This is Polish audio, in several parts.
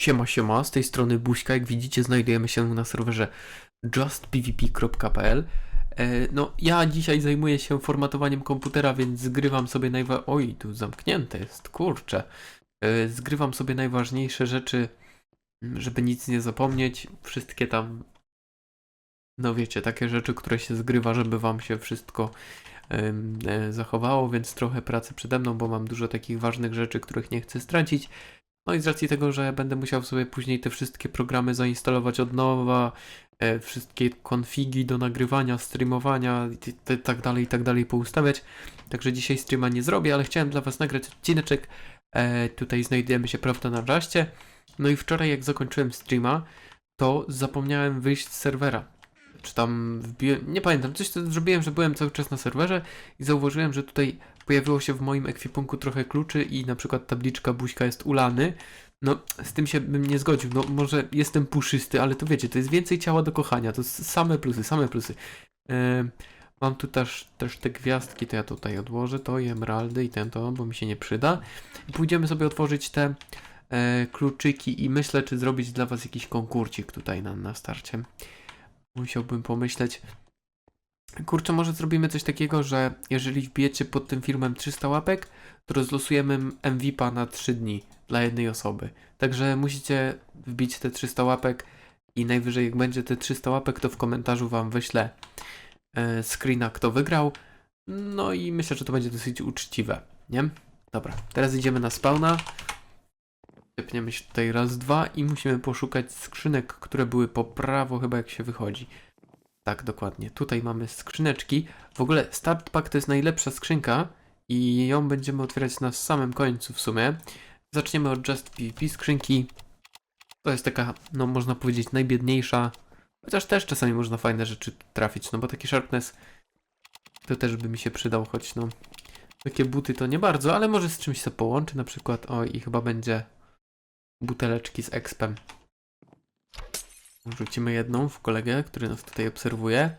Siema, siema, z tej strony Buźka. Jak widzicie, znajdujemy się na serwerze justpvp.pl. E, No, ja dzisiaj zajmuję się formatowaniem komputera, więc zgrywam sobie najwa... Oj, tu zamknięte jest, kurczę. E, Zgrywam sobie najważniejsze rzeczy, m, żeby nic nie zapomnieć. Wszystkie tam, no wiecie, takie rzeczy, które się zgrywa, żeby wam się wszystko e, zachowało, więc trochę pracy przede mną, bo mam dużo takich ważnych rzeczy, których nie chcę stracić. No i z racji tego, że będę musiał sobie później te wszystkie programy zainstalować od nowa, e, wszystkie konfigi do nagrywania, streamowania i tak dalej, i tak dalej poustawiać. Także dzisiaj streama nie zrobię, ale chciałem dla Was nagrać odcineczek. E, tutaj znajdujemy się, prawda, na Raście. No i wczoraj, jak zakończyłem streama, to zapomniałem wyjść z serwera. Czy tam wbiłem, nie pamiętam, coś zrobiłem, że byłem cały czas na serwerze i zauważyłem, że tutaj pojawiło się w moim ekwipunku trochę kluczy i na przykład tabliczka buźka jest ulany. No, z tym się bym nie zgodził. No, może jestem puszysty, ale to wiecie, to jest więcej ciała do kochania. To same plusy, same plusy. Em, mam tu też, też te gwiazdki, to ja tutaj odłożę to i emeraldy i ten to, bo mi się nie przyda. I pójdziemy sobie otworzyć te e, kluczyki i myślę, czy zrobić dla was jakiś konkurcik tutaj na, na starcie. Musiałbym pomyśleć. Kurczę, może zrobimy coś takiego, że jeżeli wbijecie pod tym filmem 300 łapek, to rozlosujemy MVP na 3 dni dla jednej osoby. Także musicie wbić te 300 łapek i najwyżej jak będzie te 300 łapek, to w komentarzu wam wyślę e, screena, kto wygrał. No i myślę, że to będzie dosyć uczciwe, nie? Dobra, teraz idziemy na spawna. Tepniemy się tutaj raz, dwa i musimy poszukać skrzynek, które były po prawo chyba jak się wychodzi. Tak, dokładnie. Tutaj mamy skrzyneczki. W ogóle Start Pack to jest najlepsza skrzynka i ją będziemy otwierać na samym końcu w sumie. Zaczniemy od Just PvP skrzynki. To jest taka, no można powiedzieć, najbiedniejsza. Chociaż też czasami można fajne rzeczy trafić, no bo taki Sharpness to też by mi się przydał, choć no takie buty to nie bardzo, ale może z czymś się połączy, na przykład, o i chyba będzie buteleczki z expem. Rzucimy jedną w kolegę, który nas tutaj obserwuje.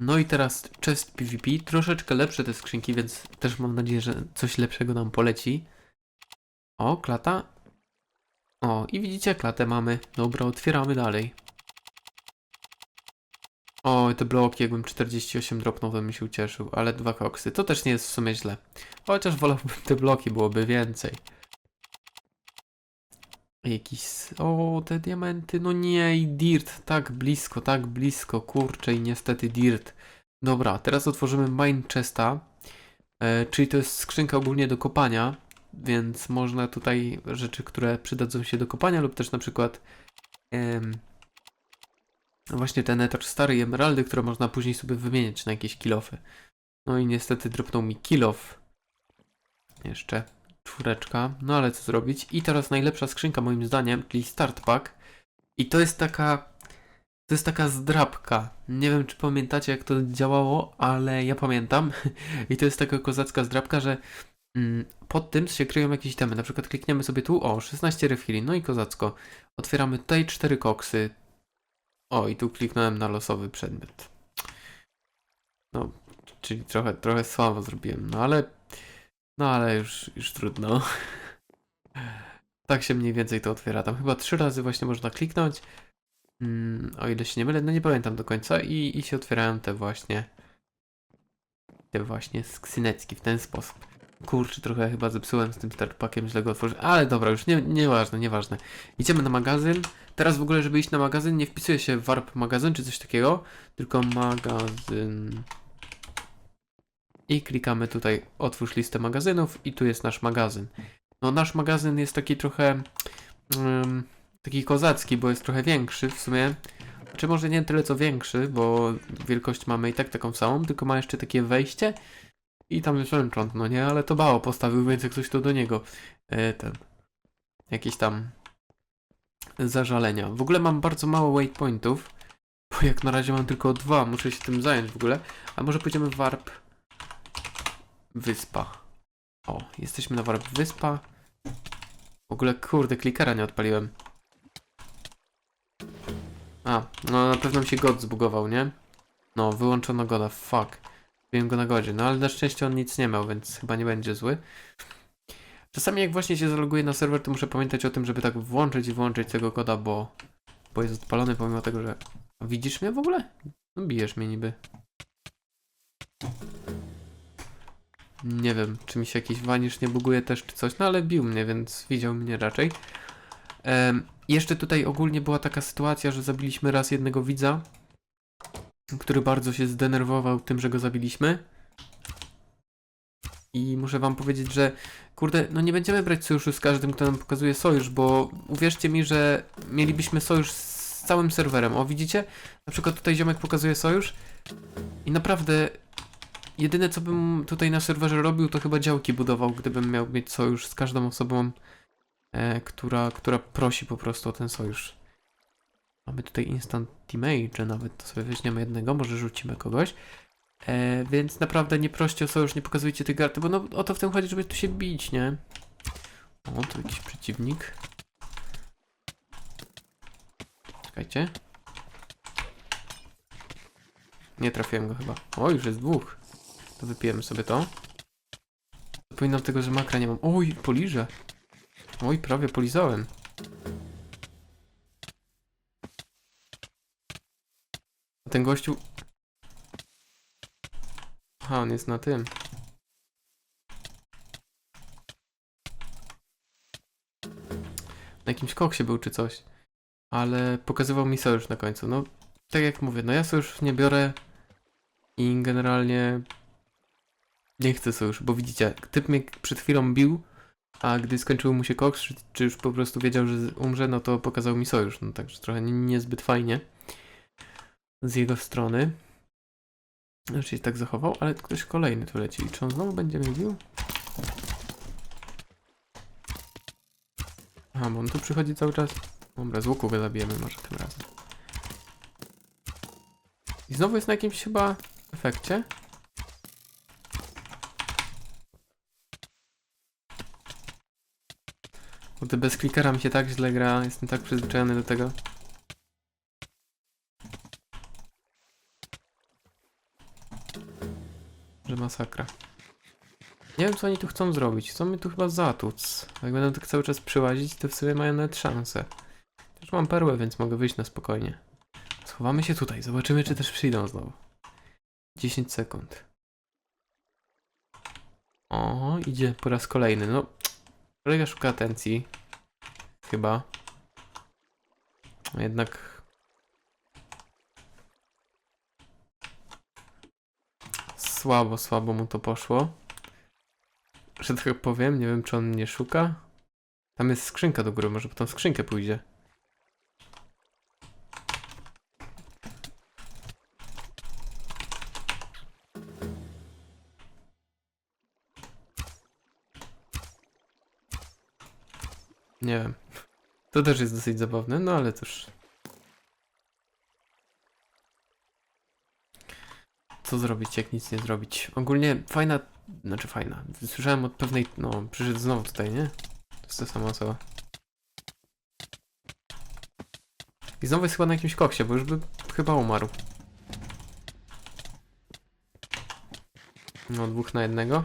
No i teraz chest PvP. Troszeczkę lepsze te skrzynki, więc też mam nadzieję, że coś lepszego nam poleci. O, klata. O, i widzicie, klatę mamy. Dobra, otwieramy dalej. O, te bloki, jakbym 48 dropnął, bym się ucieszył, ale dwa koksy. To też nie jest w sumie źle. Chociaż wolałbym te bloki, byłoby więcej. Jakiś. O, te diamenty. No nie, i dirt. Tak blisko, tak blisko. Kurczę, i niestety dirt. Dobra, teraz otworzymy mine chesta. E, czyli to jest skrzynka ogólnie do kopania. Więc można tutaj rzeczy, które przydadzą się do kopania, lub też na przykład. em, właśnie te nether stare i emeraldy, które można później sobie wymieniać na jakieś kilofy. No i niestety dropnął mi kilof. Jeszcze czwóreczka, no ale co zrobić? I teraz najlepsza skrzynka moim zdaniem, czyli Start Pack. I to jest taka, to jest taka zdrabka. Nie wiem, czy pamiętacie, jak to działało, ale ja pamiętam. I to jest taka kozacka zdrabka, że mm, pod tym się kryją jakieś temy. Na przykład klikniemy sobie tu, o, 16 refili, no i kozacko. Otwieramy tutaj 4 koksy. O, i tu kliknąłem na losowy przedmiot. No, czyli trochę, trochę słabo zrobiłem, no ale no ale już, już trudno. Tak się mniej więcej to otwiera. Tam chyba trzy razy właśnie można kliknąć. Mm, o ile się nie mylę, no nie pamiętam do końca. I, i się otwierają te właśnie. Te właśnie skrzyneczki w ten sposób. Kurczę, trochę chyba zepsułem z tym startpackiem, źle go otworzyłem. Ale dobra, już nie, nieważne, nieważne. Idziemy na magazyn. Teraz w ogóle, żeby iść na magazyn, nie wpisuje się warp magazyn czy coś takiego, tylko magazyn. I klikamy tutaj otwórz listę magazynów i tu jest nasz magazyn. No nasz magazyn jest taki trochę um, taki kozacki, bo jest trochę większy w sumie. Czy może nie tyle co większy, bo wielkość mamy i tak taką samą, tylko ma jeszcze takie wejście i tam jest enchant, no nie, ale to bało postawił, więc ktoś to do niego e, ten jakieś tam zażalenia. W ogóle mam bardzo mało waypointów, bo jak na razie mam tylko dwa, muszę się tym zająć w ogóle. A może pójdziemy w warp Wyspa. O, jesteśmy na warp wyspa. W ogóle, kurde, klikera nie odpaliłem. A, no na pewno mi się god zbugował, nie? No, wyłączono goda, fuck. Wiem go na godzie, no ale na szczęście on nic nie miał, więc chyba nie będzie zły. Czasami jak właśnie się zaloguję na serwer, to muszę pamiętać o tym, żeby tak włączyć i wyłączyć tego koda, bo, bo jest odpalony pomimo tego, że... Widzisz mnie w ogóle? No bijesz mnie niby. Nie wiem, czy mi się jakiś wanisz nie buguje też czy coś, no ale bił mnie, więc widział mnie raczej. Jeszcze tutaj ogólnie była taka sytuacja, że zabiliśmy raz jednego widza, który bardzo się zdenerwował tym, że go zabiliśmy. I muszę wam powiedzieć, że kurde, no nie będziemy brać sojuszu z każdym, kto nam pokazuje sojusz, bo uwierzcie mi, że mielibyśmy sojusz z całym serwerem. O, widzicie? Na przykład tutaj ziomek pokazuje sojusz i naprawdę jedyne co bym tutaj na serwerze robił, to chyba działki budował, gdybym miał mieć sojusz z każdą osobą, e, która, która prosi po prostu o ten sojusz. Mamy tutaj instant damage, nawet to sobie weźmiemy jednego, może rzucimy kogoś. E, więc naprawdę nie proście o sojusz, nie pokazujcie tych karty, bo no o to w tym chodzi, żeby tu się bić, nie? O, tu jakiś przeciwnik. Czekajcie. Nie trafiłem go chyba. O, już jest dwóch. To wypijemy sobie to. Zapominam tego, że makra nie mam. Oj, poliżę. Oj, prawie polizałem. A ten gościu... Aha, on jest na tym. Na jakimś koksie był czy coś. Ale pokazywał mi sojusz na końcu. No, tak jak mówię, no ja sojusz nie biorę i generalnie nie chcę sojuszu, bo widzicie, typ mnie przed chwilą bił, a gdy skończył mu się koks, czy, czy już po prostu wiedział, że umrze, no to pokazał mi sojusz. No także trochę nie- niezbyt fajnie z jego strony. Znaczy się tak zachował, ale ktoś kolejny tu leci. Czy on znowu będzie mnie bił? Aha, bo on tu przychodzi cały czas. Dobra, z łuku go zabijemy może tym razem. I znowu jest na jakimś chyba efekcie. Kurde, bez klikera mi się tak źle gra, jestem tak przyzwyczajony do tego. Że masakra. Nie wiem co oni tu chcą zrobić, chcą mnie tu chyba zatłuc. Jak będą tak cały czas przyłazić, to w sobie mają nawet szansę. Też mam perłę, więc mogę wyjść na spokojnie. Schowamy się tutaj, zobaczymy czy też przyjdą znowu. 10 sekund. O, idzie po raz kolejny. No, kolega szuka atencji. Chyba. Jednak. Słabo, słabo mu to poszło. Że tak powiem, nie wiem czy on mnie szuka. Tam jest skrzynka do góry, może po tą skrzynkę pójdzie. Nie wiem. To też jest dosyć zabawne, no ale cóż. Co zrobić, jak nic nie zrobić? Ogólnie fajna, znaczy fajna. Słyszałem od pewnej, no przyszedł znowu tutaj, nie? To jest ta sama osoba. I znowu jest chyba na jakimś koksie, bo już by chyba umarł. No, dwóch na jednego.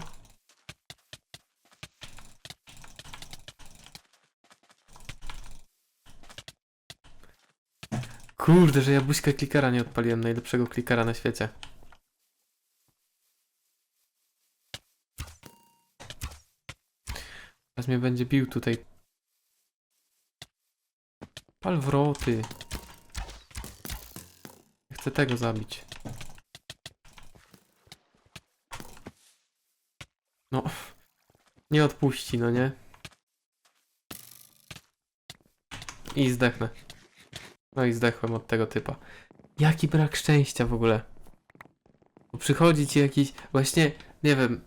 Kurde, że ja buźka klikera nie odpaliłem, najlepszego klikera na świecie. Teraz mnie będzie bił tutaj. Pal wroty. Chcę tego zabić. No. Nie odpuści, no nie? I zdechnę. No i zdechłem od tego typa. Jaki brak szczęścia w ogóle. Bo przychodzi ci jakiś, właśnie, nie wiem.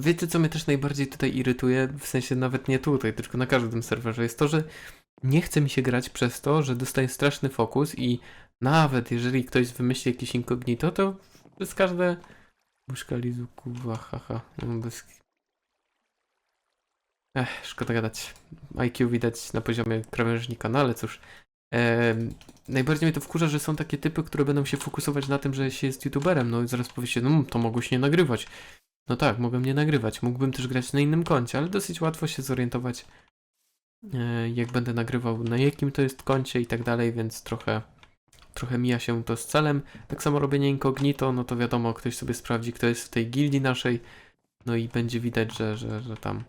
Wiecie, co mnie też najbardziej tutaj irytuje? W sensie nawet nie tutaj, tylko na każdym serwerze. Jest to, że nie chce mi się grać przez to, że dostaję straszny fokus i nawet jeżeli ktoś wymyśli jakieś incognito, to przez każde... Muszka lizu, kuwa, haha. Bez... Ech, szkoda gadać. IQ widać na poziomie krawężnika, no ale cóż. Najbardziej mnie to wkurza, że są takie typy, które będą się fokusować na tym, że się jest youtuberem. No i zaraz powiecie, no to mogło się nie nagrywać. No tak, mogłem nie nagrywać. Mógłbym też grać na innym koncie, ale dosyć łatwo się zorientować, e, jak będę nagrywał, na jakim to jest koncie i tak dalej, więc trochę, trochę mija się to z celem. Tak samo robienie incognito, no to wiadomo, ktoś sobie sprawdzi, kto jest w tej gildii naszej, no i będzie widać, że, że, że tam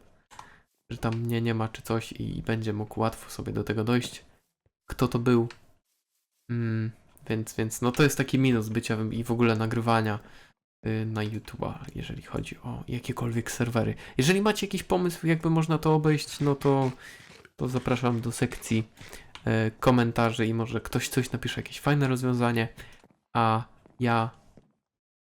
że tam mnie nie ma czy coś i będzie mógł łatwo sobie do tego dojść, kto to był. Mm, więc, więc no to jest taki minus bycia i w ogóle nagrywania y, na YouTube'a, jeżeli chodzi o jakiekolwiek serwery. Jeżeli macie jakiś pomysł, jakby można to obejść, no to, to zapraszam do sekcji e, komentarzy i może ktoś coś napisze, jakieś fajne rozwiązanie, a ja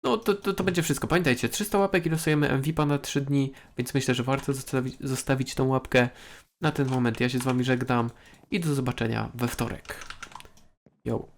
no to, to, to będzie wszystko. Pamiętajcie, 300 łapek i losujemy MVP na 3 dni, więc myślę, że warto zostawić, zostawić tą łapkę. Na ten moment ja się z wami żegnam i do zobaczenia we wtorek. Yo.